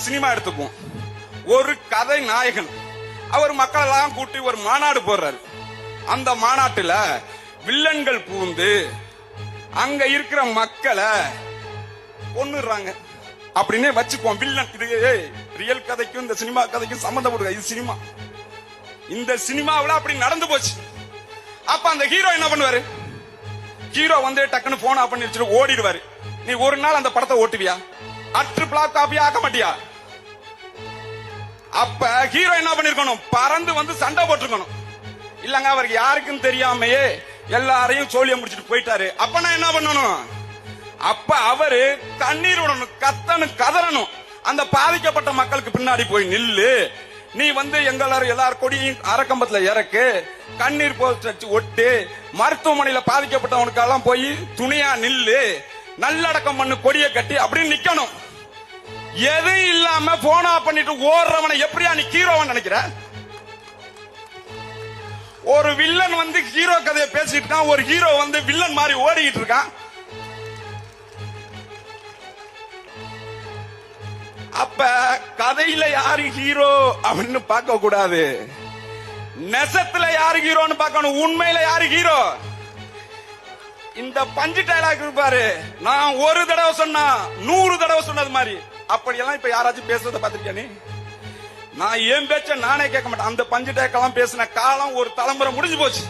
Cinema எடுத்துக்குவோம். ஒரு கதை நாயகன். அவர் மக்கள் எல்லாம் கூட்டி ஒரு மாநாடு போடுறாரு. அந்த மாநாட்டுல வில்லன்கள் பூந்து அங்க இருக்கிற மக்களை கொன்னுடுறாங்க. அப்படின்னே வச்சுக்குவோம். வில்லன் இது ரியல் கதைக்கும் இந்த சினிமா கதைக்கும் சம்பந்தப்படுது இது சினிமா. இந்த சினிமாவில் அப்படி நடந்து போச்சு. அப்ப அந்த ஹீரோ என்ன பண்ணுவாரு? ஹீரோ வந்து டக்குன்னு போன் ஆஃப் பண்ணி வச்சுட்டு ஓடிடுவாரு. நீ ஒரு நாள் அந்த படத்தை ஓட்டுவியா? அற்று பிளாக் காப்பியா ஆக்க மாட்டியா? அப்ப ஹீரோ என்ன பண்ணிருக்கணும்? பறந்து வந்து சண்டை போட்டிருக்கணும். இல்லங்க அவருக்கு யாருக்கும் தெரியாமையே எல்லாரையும் சோழிய முடிச்சிட்டு போயிட்டாரு. அப்ப நான் என்ன பண்ணணும்? அப்ப அவரு தண்ணீர் விடணும் கத்தனும் கதறணும். அந்த பாதிக்கப்பட்ட மக்களுக்கு பின்னாடி போய் நில்லு. நீ வந்து எங்களாரும் எல்லார் கொடியும் அரக்கம்பத்துல இறக்கு கண்ணீர் போஸ்ட் வச்சு ஒட்டு மருத்துவமனையில பாதிக்கப்பட்டவனுக்கெல்லாம் போய் துணியா நில்லு. நல்லடக்கம் பண்ணு கொடியை கட்டி அப்படின்னு நிக்கணும். எதுவும் இல்லாம போனா பண்ணிட்டு ஓடுறவனை எப்படியா நீ ஹீரோவன் நினைக்கிற? ஒரு வில்லன் வந்து ஹீரோ கதையை பேசிட்டு இருக்கான் ஒரு ஹீரோ வந்து வில்லன் மாதிரி ஓடிக்கிட்டு இருக்கான். அப்ப கதையில யாரு ஹீரோ அப்படின்னு பார்க்க கூடாது நெசத்துல யாரு ஹீரோன்னு பார்க்கணும். உண்மையில யாரு ஹீரோ இந்த பஞ்சு டைலாக் இருப்பாரு நான் ஒரு தடவை சொன்னா நூறு தடவை சொன்னது மாதிரி. அப்படியெல்லாம் இப்ப யாராச்சும் பேசுறத பாத்திருக்கியா நீ? நான் ஏன் பேச்ச நானே கேட்க மாட்டேன். அந்த பஞ்சு டேக்கெல்லாம் பேசின காலம் ஒரு தலைமுறை முடிஞ்சு போச்சு.